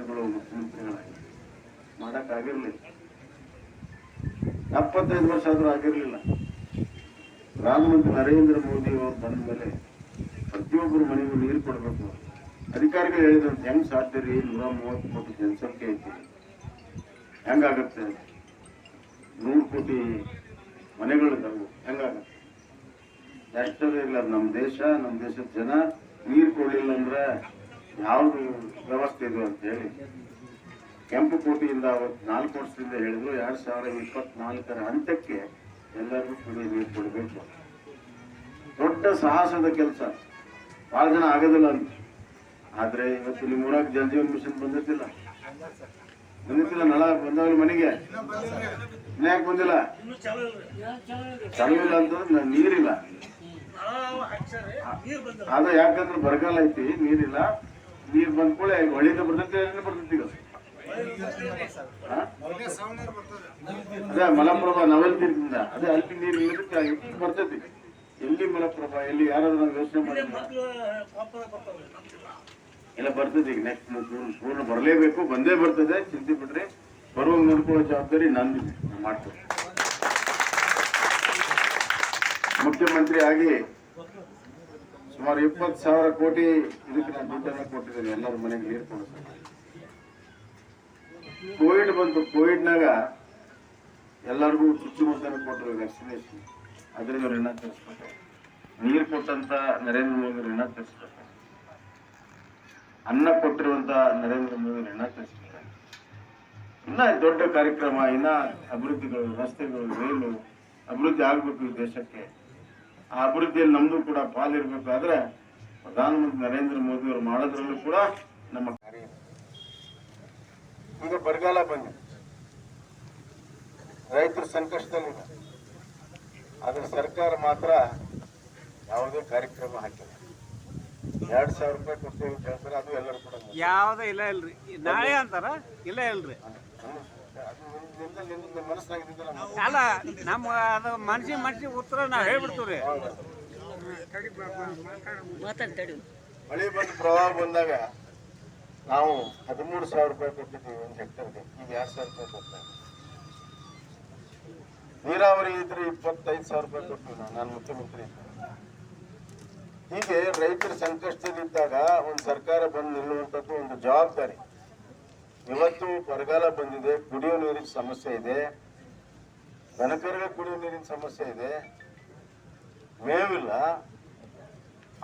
ಮುಖ್ಯಮಂತ್ರಿಗಳು ಮುಖ್ಯಮಂತ್ರಿಗಳಾಗಿ ಮಾಡೋಕ್ಕಾಗಿರಲಿಲ್ಲ. ಎಪ್ಪತ್ತೈದು ವರ್ಷ ಆದರೂ ಆಗಿರಲಿಲ್ಲ. ಪ್ರಧಾನಮಂತ್ರಿ ನರೇಂದ್ರ ಮೋದಿ ಅವರು ಬಂದ ಮೇಲೆ ಪ್ರತಿಯೊಬ್ಬರು ಮನೆಗೂ ನೀರು ಕೊಡಬೇಕು. ಅಧಿಕಾರಿಗಳು ಹೇಳಿದಂತೆ ಹೆಂಗ್ ಸಾಧ್ಯ ರೀ? ನೂರ ಮೂವತ್ತು ಕೋಟಿ ಜನಸಂಖ್ಯೆ ಐತಿ. ಹೆಂಗಾಗತ್ತೆ? ನೂರು ಕೋಟಿ ಮನೆಗಳಿದ್ದಾವೆ ಹೆಂಗಾಗತ್ತೆ? ಎಷ್ಟದೇ ಇಲ್ಲ ನಮ್ಮ ದೇಶ ನಮ್ಮ ದೇಶದ ಜನ ನೀರು ಕೊಡಲಿಲ್ಲ ಅಂದ್ರೆ ಯಾವ್ದು ವ್ಯವಸ್ಥೆ ಇದು ಅಂತ ಹೇಳಿ. ಕೆಂಪು ಕೋಟೆಯಿಂದ ಅವತ್ತು ನಾಲ್ಕು ವರ್ಷದಿಂದ ಹೇಳಿದ್ರು ಎರಡ್ ಸಾವಿರದ ಇಪ್ಪತ್ನಾಲ್ಕರ ಹಂತಕ್ಕೆ ಎಲ್ಲರಿಗೂ ಕುಡಿಯ ನೀರು ಕೊಡಬೇಕು. ದೊಡ್ಡ ಸಾಹಸದ ಕೆಲಸ. ಬಹಳ ಜನ ಆಗೋದಿಲ್ಲ ಅಂತ ಆದ್ರೆ ಇವತ್ತು ನಿಮ್ಮ ಊರಾಗ ಜಲಜೀವನ್ ಮಿಷನ್ ಬಂದಿರ್ತಿಲ್ಲ. ಬಂದಿರ್ತಿಲ್ಲ ನಳ ಬಂದವಲ್ಲ ಮನೆಗೆ. ಯಾಕೆ ಬಂದಿಲ್ಲ. ಚಲವಿಲ್ಲ ಅಂತಂದ್ರೆ ನೀರಿಲ್ಲ. ಅದ ಯಾಕಂದ್ರೆ ಬರಗಾಲ ಐತಿ ನೀರಿಲ್ಲ. ನೀರ್ ಬಂದ ಕೊಳೆ ಹೊಳಿದ ಬರ್ತಂತೆ ಬರ್ತಂತೆ ಈಗ? ಅದೇ ಮಲಪ್ರಭಾ ನವಲ್ಗಿರಿಂದ ಅದೇ ಅಲ್ಲಿ ನೀರು ಇಲ್ಲದಕ್ಕೆ ಇಲ್ಲಿ ಬರ್ತೈತಿ. ಎಲ್ಲಿ ಮಲಪ್ರಭಾ, ಎಲ್ಲಿ ಯಾರಾದ್ರೂ ಯೋಚನೆ ಎಲ್ಲ ಇಲ್ಲ ಬರ್ತದೆ ಈಗ ನೆಕ್ಸ್ಟ್ ಪೂರ್ಣ ಬರಲೇಬೇಕು, ಬಂದೇ ಬರ್ತದೆ. ಚಿಂತೆ ಬಿಡ್ರಿ ಬರುವ ನೋಡ್ಕೊಳ್ಳೋ ಜವಾಬ್ದಾರಿ ನಾನು ಮಾಡ್ತೇನೆ. ಮುಖ್ಯಮಂತ್ರಿ ಆಗಿ ಸುಮಾರು ಇಪ್ಪತ್ತು ಸಾವಿರ ಕೋಟಿ ಇದಕ್ಕೆ ನಾನು ದುಡ್ಡನ್ನ ಕೊಟ್ಟಿದ್ದೇನೆ. ಎಲ್ಲರ ಮನೆಗೆ ನೀರು ಕೊಡ್ತೇನೆ ಕೋವಿಡ್ ಬಂತು. ಕೋವಿಡ್ನಾಗ ಎಲ್ಲರಿಗೂ ಚುಚ್ಚುಮದ್ದನ್ನು ಕೊಟ್ಟರು ವ್ಯಾಕ್ಸಿನೇಷನ್ ಅದರಿಂದ ಋಣ ತರಿಸ್ಬೇಕು. ನೀರು ಕೊಟ್ಟಂತ ನರೇಂದ್ರ ಮೋದಿ ಋಣ ತರಿಸ್ಬೇಕು. ಅನ್ನ ಕೊಟ್ಟಿರುವಂತ ನರೇಂದ್ರ ಮೋದಿ ಋಣ ತರಿಸ್ಬೇಕು. ಇನ್ನ ದೊಡ್ಡ ಕಾರ್ಯಕ್ರಮ, ಇನ್ನ ಅಭಿವೃದ್ಧಿಗಳು, ರಸ್ತೆಗಳು, ರೈಲು ಅಭಿವೃದ್ಧಿ ಆಗ್ಬೇಕು ಈ ದೇಶಕ್ಕೆ. ಆ ಅಭಿವೃದ್ಧಿಯಲ್ಲಿ ನಮ್ದು ಕೂಡ ಪಾಲಿರ್ಬೇಕಾದ್ರೆ ಪ್ರಧಾನಮಂತ್ರಿ ನರೇಂದ್ರ ಮೋದಿ ಅವರು ಮಾಡೋದ್ರಲ್ಲೂ ಕೂಡ ನಮ್ಮ ಕಾರ್ಯ. ಈಗ ಬರಗಾಲ ಬಂದಿದೆ. ರೈತರು ಸಂಕಷ್ಟದಲ್ಲಿದೆ. ಆದ್ರೆ ಸರ್ಕಾರ ಮಾತ್ರ ಯಾವುದೇ ಕಾರ್ಯಕ್ರಮ ಹಾಕಿಲ್ಲ. ಎರಡ್ ಸಾವಿರ ರೂಪಾಯಿ ಕೊಡ್ತೀವಿ ಅಂತ ಹೇಳ್ತಾರೆ ಅದು ಎಲ್ಲರೂ ಕೂಡ ಯಾವುದೇ ಇಲ್ಲ ಇಲ್ರಿ ನಾಳೆ ಅಂತಾರ? ಇಲ್ಲ ಇಲ್ರಿ ಅಲ್ಲ ನಮ್ಮ ಅದು ಮನಸಿ ಮನ್ಸಿ ಉತ್ತರ ನಾವು ಹೇಳ್ಬಿಡ್ತೀವ್ರಿ. ಮಳೆ ಬಂದು ಪ್ರವಾಹ ಬಂದಾಗ ನಾವು ಹದಿಮೂರು ಸಾವಿರ ರೂಪಾಯಿ ಕೊಟ್ಟಿದ್ದೀವಿ ಒಂದು ಹೆಕ್ಟರ್ಗೆ. ಈಗ ಎರಡು ಸಾವಿರ ರೂಪಾಯಿ ಕೊಡ್ತಾ ನೀರಾವರಿ ಇದ್ರೆ ಇಪ್ಪತ್ತೈದು ಸಾವಿರ ರೂಪಾಯಿ ಕೊಟ್ಟಿವಿ ನಾವು ನಾನು ಮುಖ್ಯಮಂತ್ರಿ. ಹೀಗೆ ರೈತರ ಸಂಕಷ್ಟದಲ್ಲಿದ್ದಾಗ ಒಂದು ಸರ್ಕಾರ ಬಂದು ನಿಲ್ಲುವಂಥದ್ದು ಒಂದು ಜವಾಬ್ದಾರಿ. ಇವತ್ತು ಬರಗಾಲ ಬಂದಿದೆ, ಕುಡಿಯೋ ನೀರಿನ ಸಮಸ್ಯೆ ಇದೆ, ದನಕರಿಗೆ ಕುಡಿಯೋ ನೀರಿನ ಸಮಸ್ಯೆ ಇದೆ. ಮೇವಿಲ್ಲ,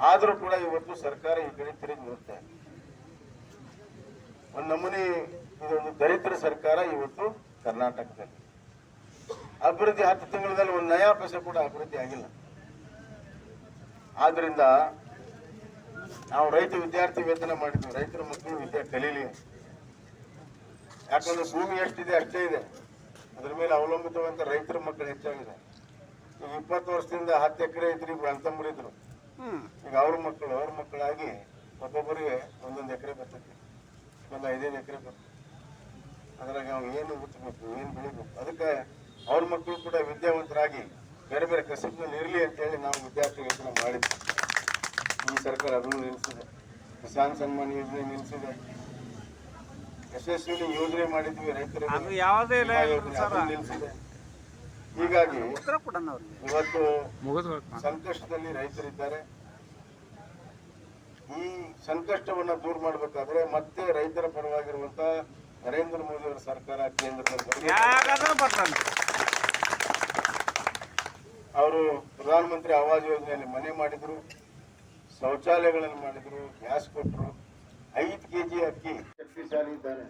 ಆದರೂ ಕೂಡ ಇವತ್ತು ಸರ್ಕಾರ ಈ ಕಡೆ ತಿರುಗಿ ನೋಡ್ತಾ ಇದೆ. ಒಂದು ನಮೂನಿ, ಇದೊಂದು ದರಿದ್ರ ಸರ್ಕಾರ ಇವತ್ತು ಕರ್ನಾಟಕದಲ್ಲಿ. ಅಭಿವೃದ್ಧಿ ಹತ್ತು ತಿಂಗಳಲ್ಲಿ ಒಂದು ನಯಾ ಪೈಸೆ ಕೂಡ ಅಭಿವೃದ್ಧಿ ಆಗಿಲ್ಲ. ಆದ್ರಿಂದ ನಾವು ರೈತ ವಿದ್ಯಾರ್ಥಿ ವೇತನ ಮಾಡಿದ್ವಿ, ರೈತರ ಮಕ್ಕಳು ವಿದ್ಯೆ ಕಲೀಲಿ ಯಾಕಂದ್ರೆ ಭೂಮಿ ಎಷ್ಟಿದೆ ಅಷ್ಟೇ ಇದೆ. ಅದ್ರ ಮೇಲೆ ಅವಲಂಬಿತವಂತ ರೈತರ ಮಕ್ಕಳು ಹೆಚ್ಚಾಗಿದೆ. ಈಗ ಇಪ್ಪತ್ತು ವರ್ಷದಿಂದ ಹತ್ತು ಎಕರೆ ಇದ್ರಿ ಅಂತಂಬ್ರು ಇದ್ರು ಈಗ ಅವ್ರ ಮಕ್ಕಳು ಅವ್ರ ಮಕ್ಕಳಾಗಿ ಒಬ್ಬೊಬ್ಬರಿಗೆ ಒಂದೊಂದು ಎಕರೆ ಬರ್ತೈತಿ. ಒಂದು ಐದೈದು ಎಕರೆ ಬರ್ತದೆ ಅದ್ರಾಗ ಅವ್ನು ಏನು ಹುಟ್ಟಬೇಕು ಏನು ಬೆಳಿಬೇಕು ಅದಕ್ಕೆ ಅವ್ರ ಮಕ್ಕಳು ಕೂಡ ವಿದ್ಯಾವಂತರಾಗಿ ಬೇರೆ ಬೇರೆ ಕಸಬ್ನಲ್ಲಿ ಇರಲಿ ಅಂತೇಳಿ ನಾವು ವಿದ್ಯಾರ್ಥಿ ವೇತನ ಮಾಡಿದ್ವಿ. ಈ ಸರ್ಕಾರ ಅದನ್ನು ನಿಲ್ಲಿಸಿದೆ ಕಿಸಾನ್ ಸನ್ಮಾನ್ ಯೋಜನೆ ನಿಲ್ಲಿಸಿದೆ ಯಶಸ್ವಿನಿ ಯೋಜನೆ ಮಾಡಿದ್ವಿ ರೈತರಿಗೆ. ಅದು ಯಾವುದೇ ಇಲ್ಲ ನಿಲ್ಲಿಸಿದೆ ಹೀಗಾಗಿ ಇವತ್ತು ಸಂಕಷ್ಟದಲ್ಲಿ ರೈತರಿದ್ದಾರೆ. ಈ ಸಂಕಷ್ಟವನ್ನು ದೂರ ಮಾಡಬೇಕಾದ್ರೆ ಮತ್ತೆ ರೈತರ ಪರವಾಗಿರುವಂತ ನರೇಂದ್ರ ಮೋದಿ ಅವರ ಸರ್ಕಾರ ಕೇಂದ್ರ ಅವರು ಪ್ರಧಾನಮಂತ್ರಿ ಆವಾಸ್ ಯೋಜನೆಯಲ್ಲಿ ಮನೆ ಮಾಡಿದ್ರು ಶೌಚಾಲಯಗಳನ್ನು ಮಾಡಿದ್ರು ಗ್ಯಾಸ್ ಕೊಟ್ಟರು. ಐದು ಕೆಜಿ ಅಕ್ಕಿ ಶಕ್ತಿಶಾಲಿ ಇದ್ದಾನೆ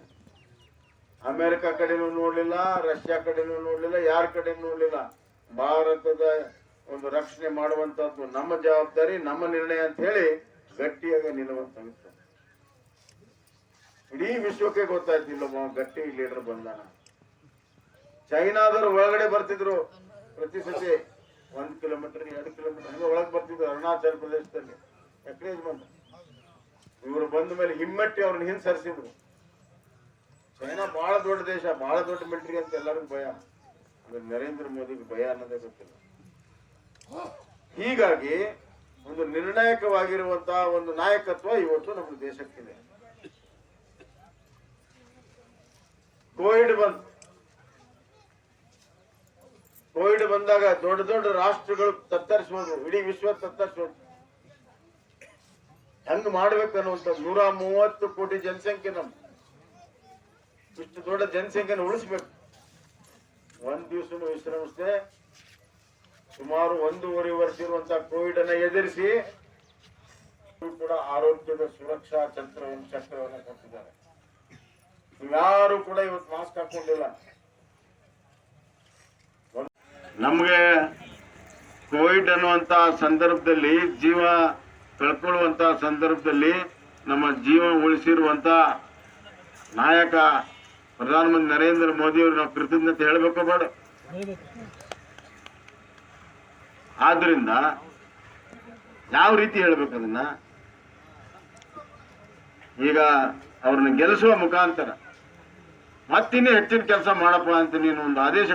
ಅಮೆರಿಕ ಕಡೆನೂ ನೋಡ್ಲಿಲ್ಲ ರಷ್ಯಾ ಕಡೆನೂ ನೋಡ್ಲಿಲ್ಲ, ಯಾರ ಕಡೆ ನೋಡ್ಲಿಲ್ಲ. ಭಾರತದ ಒಂದು ರಕ್ಷಣೆ ಮಾಡುವಂತದ್ದು ನಮ್ಮ ಜವಾಬ್ದಾರಿ, ನಮ್ಮ ನಿರ್ಣಯ ಅಂತ ಹೇಳಿ ಗಟ್ಟಿಯಾಗಿ ನಿಲ್ಲುವಂತ ಇಡೀ ವಿಶ್ವಕ್ಕೆ ಗೊತ್ತಾಯ್ತಿಲ್ಲ ಒಬ್ಬ ಗಟ್ಟಿ ಲೀಡರ್ ಬಂದಾನ. ಚೈನಾದವರು ಒಳಗಡೆ ಬರ್ತಿದ್ರು ಪ್ರತಿ ಸತಿ. ಒಂದ್ ಕಿಲೋಮೀಟರ್ ಎರಡು ಕಿಲೋಮೀಟರ್ ಒಳಗೆ ಬರ್ತಿದ್ರು, ಅರುಣಾಚಲ ಪ್ರದೇಶದಲ್ಲಿ. ಎಕ್ರೇಜ್ ಬಂದ ಇವರು ಬಂದ ಮೇಲೆ ಹಿಮ್ಮೆಟ್ಟಿ ಅವ್ರನ್ನ ಹಿಂಸರಿಸಿದ್ರು. ಚೈನಾ ಬಹಳ ದೊಡ್ಡ ದೇಶ ಬಹಳ ದೊಡ್ಡ ಮಿಲಿಟರಿ ಅಂತ ಎಲ್ಲರಿಗೂ ಭಯ. ನರೇಂದ್ರ ಮೋದಿಗೆ ಭಯ ಅನ್ನೋದೇ ಗೊತ್ತಿಲ್ಲ. ಹೀಗಾಗಿ ಒಂದು ನಿರ್ಣಾಯಕವಾಗಿರುವಂತಹ ಒಂದು ನಾಯಕತ್ವ ಇವತ್ತು ನಮ್ಮ ದೇಶಕ್ಕಿದೆ. ಕೋವಿಡ್ ಬಂತು ಕೋವಿಡ್ ಬಂದಾಗ ದೊಡ್ಡ ದೊಡ್ಡ ರಾಷ್ಟ್ರಗಳು ತತ್ತರಿಸ್ಬೋದು ಇಡೀ ವಿಶ್ವ ತತ್ತರಿಸ್ಬೋದು ಹೆಂಗ್ ಮಾಡ್ಬೇಕು ಅನ್ನುವಂತ ನೂರ ಮೂವತ್ತು ಕೋಟಿ ಜನಸಂಖ್ಯೆ ನಮ್ ಇಷ್ಟು ದೊಡ್ಡ ಜನಸಂಖ್ಯೆನ ಉಳಿಸ್ಬೇಕು. ಒಂದ್ ದಿವಸ ವಿಶ್ರಮಿಸದೆ ಸುಮಾರು ಒಂದೂವರೆ ವರ್ಷ ಇರುವಂತ ಕೋವಿಡ್ ಅನ್ನ ಎದುರಿಸಿ ಕೂಡ ಆರೋಗ್ಯದ ಸುರಕ್ಷಾ ಚಕ್ರವನ್ನು ಚಕ್ರವನ್ನು ಕೊಟ್ಟಿದ್ದಾರೆ. ಯಾರು ಕೂಡ ಇವತ್ತು ಮಾಸ್ಕ್ ಹಾಕೊಂಡಿಲ್ಲ. ನಮಗೆ ಕೋವಿಡ್ ಅನ್ನುವಂತ ಸಂದರ್ಭದಲ್ಲಿ ಜೀವ ಕಳ್ಕೊಳ್ಳುವಂತ ಸಂದರ್ಭದಲ್ಲಿ ನಮ್ಮ ಜೀವ ಉಳಿಸಿರುವಂತ ನಾಯಕ ಪ್ರಧಾನಮಂತ್ರಿ ನರೇಂದ್ರ ಮೋದಿ ಅವರು ನಾವು ಕೃತಜ್ಞತೆ ಹೇಳಬೇಕು ಬೇಡ. ಆದ್ರಿಂದ ಯಾವ ರೀತಿ ಹೇಳಬೇಕು ಅದನ್ನ? ಈಗ ಅವ್ರನ್ನ ಗೆಲ್ಲಿಸುವ ಮುಖಾಂತರ ಮತ್ತಿನ್ನೂ ಹೆಚ್ಚಿನ ಕೆಲಸ ಮಾಡಪ್ಪ ಅಂತ ನೀನು ಒಂದು ಆದೇಶ